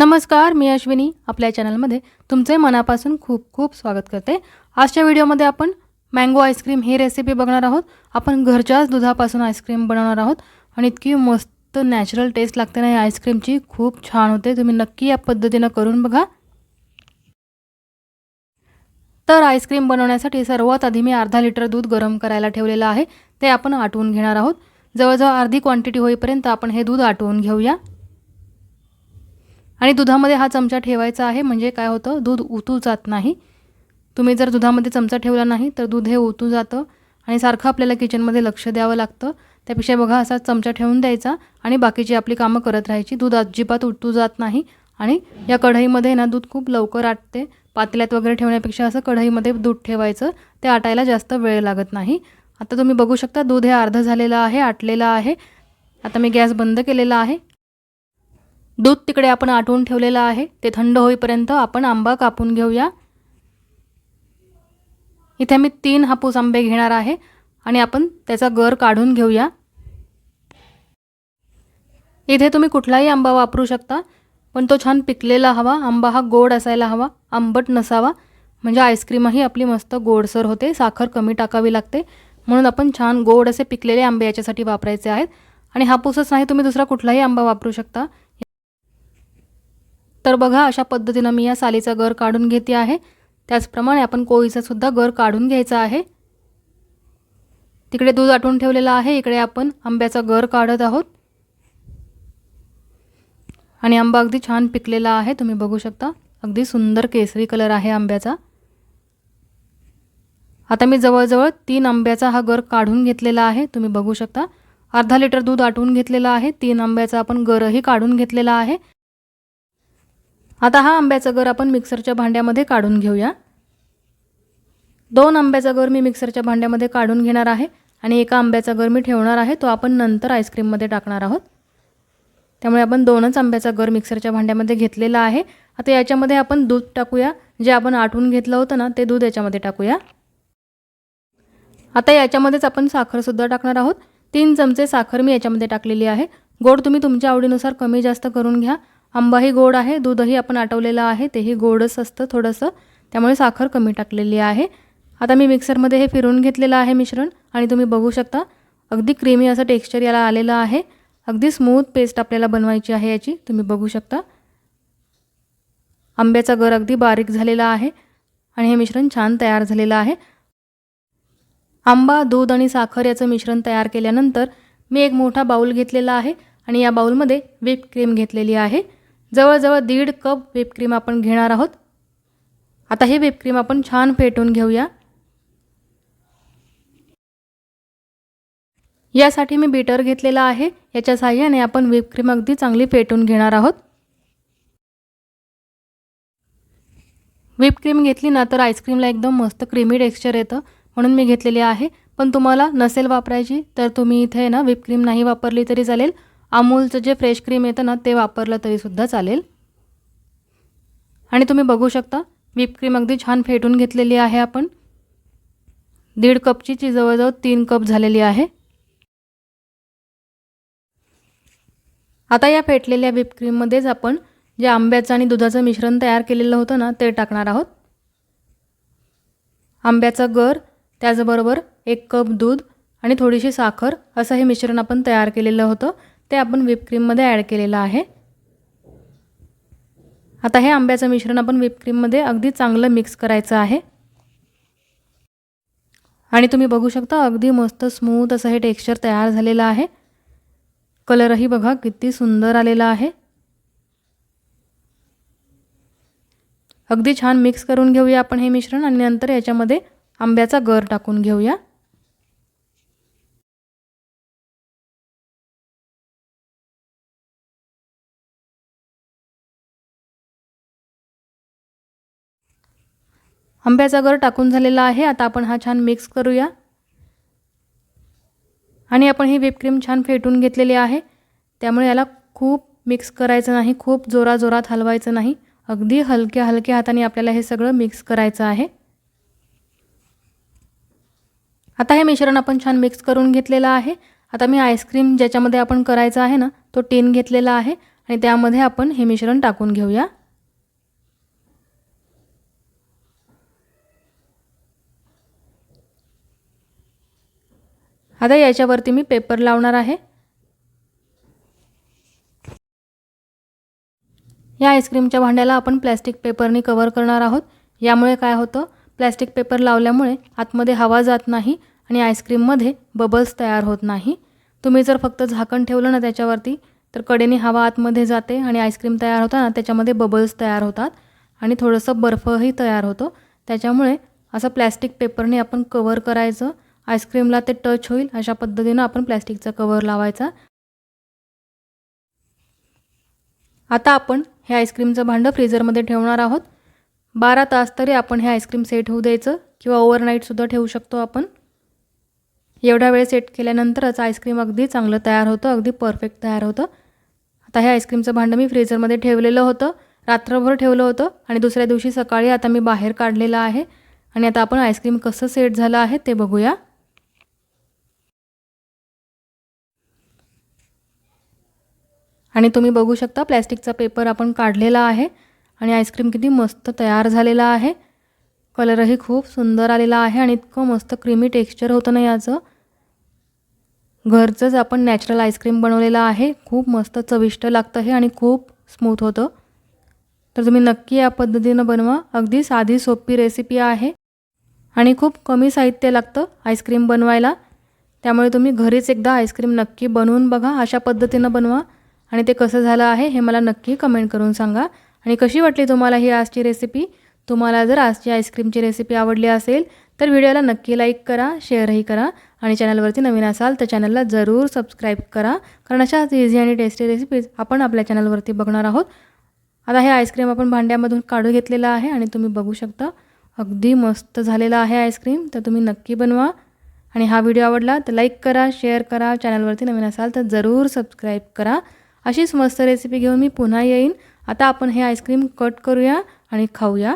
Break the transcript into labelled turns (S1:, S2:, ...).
S1: नमस्कार मी अश्विनी. आपल्या चॅनलमध्ये तुमचे मनापासून खूप खूप स्वागत करते. आजच्या व्हिडिओमध्ये आपण मँगो आईस्क्रीम ही रेसिपी बघणार आहोत. आपण घरच्याच दुधापासून आईस्क्रीम बनवणार आहोत आणि इतकी मस्त नॅचरल टेस्ट लागते ना या आईस्क्रीमची. खूप छान होते. तुम्ही नक्की या पद्धतीनं करून बघा. तर आईस्क्रीम बनवण्यासाठी सर्वात आधी मी अर्धा लिटर दूध गरम करायला ठेवलेलं आहे. ते आपण आटवून घेणार आहोत. जवळजवळ अर्धी क्वांटिटी होईपर्यंत आपण हे दूध आटवून घेऊया. आणि दुधामध्ये हा चमचा ठेवायचा आहे. म्हणजे काय होतं? दूध उतू जात नाही. तुम्ही जर दुधामध्ये चमचा ठेवला नाही तर दूध हे उतू जातं आणि सारखं आपल्याला किचनमध्ये लक्ष द्यावं लागतं. त्यापेक्षा बघा असा चमचा ठेवून द्यायचा आणि बाकीची आपली कामं करत राहायची. दूध अजिबात उतू जात नाही आणि या कढईमध्ये ना दूध खूप लवकर आटते. पातेल्यात वगैरे ठेवण्यापेक्षा असं कढईमध्ये दूध ठेवायचं. ते आटायला जास्त वेळ लागत नाही. आता तुम्ही बघू शकता दूध हे अर्धं झालेलं आहे आटलेलं आहे. आता मी गॅस बंद केलेला आहे. दूध तिकडे आपण आटवून ठेवलेलं आहे. ते थंड होईपर्यंत आपण आंबा कापून घेऊया. इथे मी तीन हापूस आंबे घेणार आहे आणि आपण त्याचा गर काढून घेऊया. इथे तुम्ही कुठलाही आंबा वापरू शकता पण तो छान पिकलेला हवा आंबा हा गोड असायला हवा आंबट नसावा. म्हणजे आईस्क्रीमही आपली मस्त गोडसर होते साखर कमी टाकावी लागते. म्हणून आपण छान गोड असे पिकलेले आंबे याच्यासाठी वापरायचे आहेत. आणि हापूसच नाही तुम्ही दुसरा कुठलाही आंबा वापरू शकता. तर बघा अशा पद्धतीनं मी या सालीचा गर काढून घेते आहे. त्याचप्रमाणे आपण कोळीचा सुद्धा गर काढून घ्यायचा आहे. तिकडे दूध आटून ठेवलेलं आहे. इकडे आपण आंब्याचा गर काढत आहोत. आणि आंबा अगदी छान पिकलेला आहे. तुम्ही बघू शकता अगदी सुंदर केसरी कलर आहे आंब्याचा. आता मी जवळजवळ तीन आंब्याचा हा गर काढून घेतलेला आहे. तुम्ही बघू शकता अर्धा लिटर दूध आटवून घेतलेलं आहे. तीन आंब्याचा आपण गरही काढून घेतलेला आहे. आता हा आंब्याचा गर आपण मिक्सरच्या भांड्यामध्ये काढून घेऊया. दोन आंब्याचा गर मी मिक्सरच्या भांड्यामध्ये काढून घेणार आहे आणि एका आंब्याचा गर मी ठेवणार आहे तो आपण नंतर आईस्क्रीममध्ये टाकणार आहोत. त्यामुळे आपण दोनच आंब्याचा गर मिक्सरच्या भांड्यामध्ये घेतलेला आहे. आता याच्यामध्ये आपण दूध टाकूया. जे आपण आटवून घेतलं होतं ना ते दूध याच्यामध्ये टाकूया. आता याच्यामध्येच आपण साखरसुद्धा टाकणार आहोत. तीन चमचे साखर मी याच्यामध्ये टाकलेली आहे. गोड तुम्ही तुमच्या आवडीनुसार कमी जास्त करून घ्या. आंबाही गोड आहे दूधही आपण आटवलेलं आहे तेही गोडच असतं थोडंसं. त्यामुळे साखर कमी टाकलेली आहे. आता मी मिक्सरमध्ये हे फिरून घेतलेलं आहे मिश्रण आणि तुम्ही बघू शकता अगदी क्रीमी असं टेक्स्चर याला आलेलं आहे. अगदी स्मूथ पेस्ट आपल्याला बनवायची आहे याची तुम्ही बघू शकता. आंब्याचा गर अगदी बारीक झालेला आहे आणि हे मिश्रण छान तयार झालेलं आहे. आंबा दूध आणि साखर याचं मिश्रण तयार केल्यानंतर मी एक मोठा बाऊल घेतलेला आहे आणि या बाऊलमध्ये व्हिप क्रीम घेतलेली आहे. जवळजवळ दीड कप व्हिपक्रीम आपण घेणार आहोत. आता हे व्हिपक्रीम आपण छान फेटून घेऊया. यासाठी मी बीटर घेतलेला आहे. याच्या साह्याने आपण व्हिपक्रीम अगदी चांगली फेटून घेणार आहोत. व्हिपक्रीम घेतली ना तर आईस्क्रीमला एकदम मस्त क्रीमी टेक्स्चर येतं म्हणून मी घेतलेली आहे. पण तुम्हाला नसेल वापरायची तर तुम्ही इथे ना व्हिपक्रीम नाही वापरली तरी चालेल. अमूलचं जे फ्रेश क्रीम येतं ना ते वापरलं तरीसुद्धा चालेल. आणि तुम्ही बघू शकता व्हिप क्रीम अगदी छान फेटून घेतलेली आहे आपण. दीड कपची जी जवळजवळ तीन कप झालेली आहे. आता या फेटलेल्या व्हिप क्रीममध्येच आपण जे आंब्याचं आणि दुधाचं मिश्रण तयार केलेलं होतं ना ते टाकणार आहोत. आंब्याचा गर त्याचबरोबर एक कप दूध आणि थोडीशी साखर असं हे मिश्रण आपण तयार केलेलं होतं. ते आपण विपक्रीममध्ये ॲड केलेलं आहे. आता हे आंब्याचं मिश्रण आपण विपक्रीममध्ये अगदी चांगलं मिक्स करायचं आहे. आणि तुम्ही बघू शकता अगदी मस्त स्मूथ असं हे टेक्स्चर तयार झालेलं आहे. कलरही बघा किती सुंदर आलेला आहे. अगदी छान मिक्स करून घेऊया आपण हे मिश्रण आणि नंतर याच्यामध्ये आंब्याचा गर टाकून घेऊया. आंब्याचा गर टाकून झालेला आहे. आता आपण हा छान मिक्स करूया. आणि आपण ही व्हिपक्रीम छान फेटून घेतलेली आहे. त्यामुळे याला खूप मिक्स करायचं नाही. खूप जोराजोरात हलवायचं नाही. अगदी हलक्या हलक्या हाताने आपल्याला हे सगळं मिक्स करायचं आहे. आता हे मिश्रण आपण छान मिक्स करून घेतलेलं आहे. आता मी आईस्क्रीम ज्याच्यामध्ये आपण करायचं आहे ना तो टीन घेतलेला आहे. आणि त्यामध्ये आपण हे मिश्रण टाकून घेऊया. आता याच्यावरती मी पेपर लावणार आहे. या आईस्क्रीमच्या भांड्याला आपण प्लॅस्टिक पेपरनी कवर करणार आहोत. यामुळे काय होतं? प्लॅस्टिक पेपर लावल्यामुळे आतमध्ये हवा जात नाही आणि आईस्क्रीममध्ये बबल्स तयार होत नाही. तुम्ही जर फक्त झाकण ठेवलं ना त्याच्यावरती तर कडेने हवा आतमध्ये जाते आणि आईस्क्रीम तयार होताना त्याच्यामध्ये बबल्स तयार होतात आणि थोडंसं बर्फही तयार होतो. त्याच्यामुळे असं प्लॅस्टिक पेपरने आपण कवर करायचं. आईस्क्रीमला ते टच होईल अशा पद्धतीनं आपण प्लॅस्टिकचा कवर लावायचा. आता आपण हे आईस्क्रीमचं भांडं फ्रीजरमध्ये ठेवणार आहोत. बारा तास तरी आपण हे आईस्क्रीम सेट होऊ द्यायचं किंवा ओव्हरनाईटसुद्धा ठेवू शकतो आपण. एवढा वेळ सेट केल्यानंतरच आईस्क्रीम अगदी चांगलं तयार होतं अगदी परफेक्ट तयार होतं. आता हे आईस्क्रीमचं भांडं मी फ्रीजरमध्ये ठेवलेलं होतं रात्रभर ठेवलं होतं आणि दुसऱ्या दिवशी सकाळी आता मी बाहेर काढलेलं आहे. आणि आता आपण आईस्क्रीम कसं सेट झालं आहे ते बघूया. आणि तुम्ही बघू शकता प्लॅस्टिकचा पेपर आपण काढलेला आहे आणि आईस्क्रीम किती मस्त तयार झालेला आहे. कलरही खूप सुंदर आलेला आहे आणि इतकं मस्त क्रीमी टेक्स्चर होतं ना याचं. घरचंच आपण नॅचरल आईस्क्रीम बनवलेलं आहे. खूप मस्त चविष्ट लागतं हे आणि खूप स्मूथ होतं. तर तुम्ही नक्की या पद्धतीनं बनवा. अगदी साधी सोपी रेसिपी आहे आणि खूप कमी साहित्य लागतं आईस्क्रीम बनवायला. त्यामुळे तुम्ही घरीच एकदा आईस्क्रीम नक्की बनवून बघा. अशा पद्धतीनं बनवा. आणि ते कसं झालं आहे हे मला नक्की कमेंट करून सांगा. आणि कशी वाटली तुम्हाला ही आजची रेसिपी तुम्हाला जर आजची आईस्क्रीमची रेसिपी आवडली असेल तर व्हिडिओला नक्की लाईक करा शेअरही करा. आणि चॅनलवरती नवीन असाल तर चॅनलला जरूर सबस्क्राईब करा. कारण अशाच इझी आणि टेस्टी रेसिपीज आपण आपल्या चॅनलवरती बघणार आहोत. आता हे आईस्क्रीम आपण भांड्यामधून काढून घेतलेलं आहे आणि तुम्ही बघू शकता. अगदी मस्त झालेला आहे आईस्क्रीम तर तुम्ही नक्की बनवा. आणि हा व्हिडिओ आवडला तर लाईक करा शेअर करा. चॅनलवरती नवीन असाल तर जरूर सबस्क्राईब करा. अशीच मस्त रेसिपी घेऊन मी पुन्हा येईन. आता आपण हे आईस्क्रीम कट करूया आणि खाऊया.